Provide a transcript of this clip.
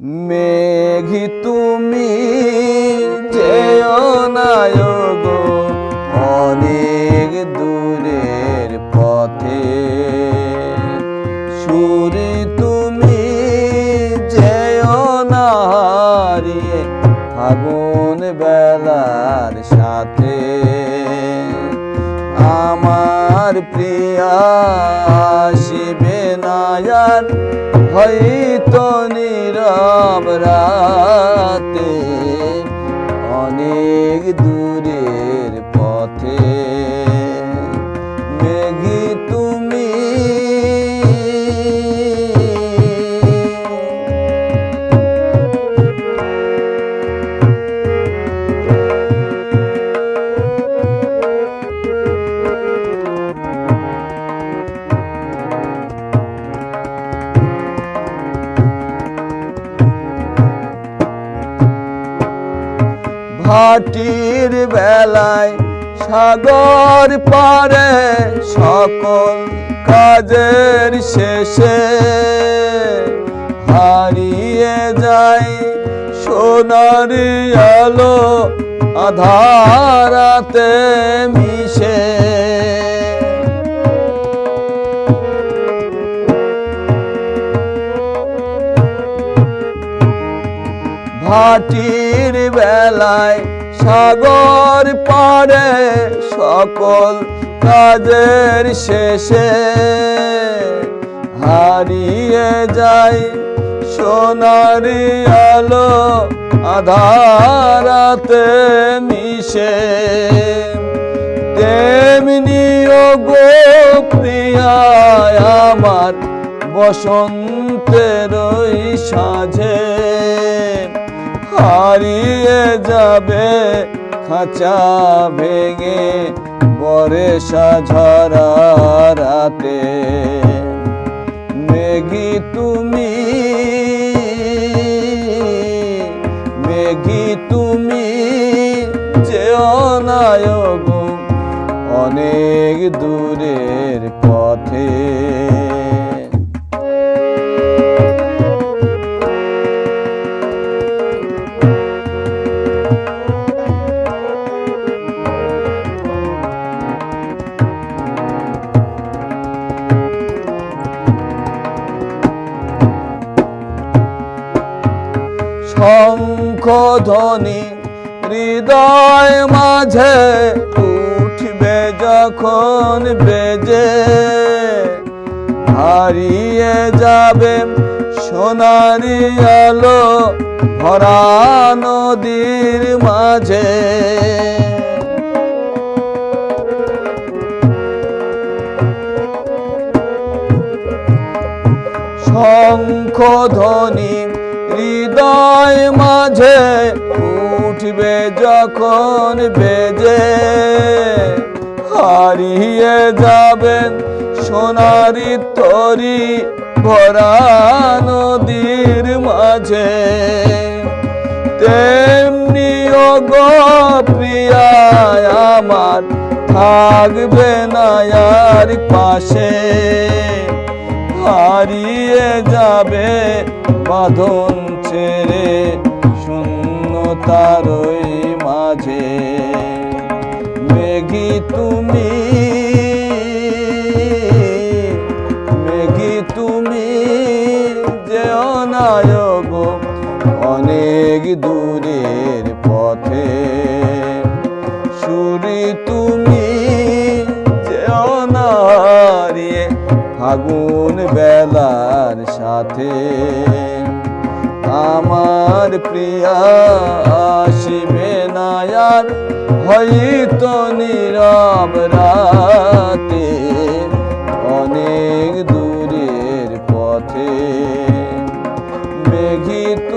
মেঘি তুমি যেও নায় গো, অনেক দূরের পথে। সুরে তুমি যেও না হারিয়ে বেলার সাথে। আমার প্রিয়া শিবে নায়ার হয়তো নীরব রাতে অনেক দূরের ভাটির বেলায় সাগর পারে সকল কাজের শেষে হারিয়ে যায় সোনারি আলো আধারাতে মিশে। ভাটির বেলায় সাগর পারে সকল কাজের শেষে হারিয়ে যায় সোনারি আলো আধারাতে মিশে। তেমনি গো প্রিয়ায় আমার বসন্তের সাঁঝে হারিয়ে যাবে, খাঁচা ভেঙে বরে সাঝরা রাতে। মেঘি তুমি মেঘি তুমি, যেও নায়ক অনেক দূরের শঙ্খ হৃদয় মাঝে উঠবে যখন বেজে। হারিয়ে যাবে সোনারি আলো ভরা নদীর মাঝে। শঙ্খ ধ্বনি হৃদয় মাঝে উঠবে যখন বেজে হারিয়ে যাবেন সোনারি তরি ভরা নদীর মাঝে। তেমনি গো আমার থাকবে নায়ার পাশে, হারিয়ে যাবে বাঁধন ছেড়ে শূন্যতার ওই মাঝে। মেঘি তুমি মেঘি তুমি যেও নায়ক অনেক দূরের পথে। সুরি তুমি যেও না হারিয়ে ফাগুন তোমার সাথে আমার প্রিয়া আসিবে নায়ার হয়তো নীরব রাতে অনেক দূরের পথে মেঘিত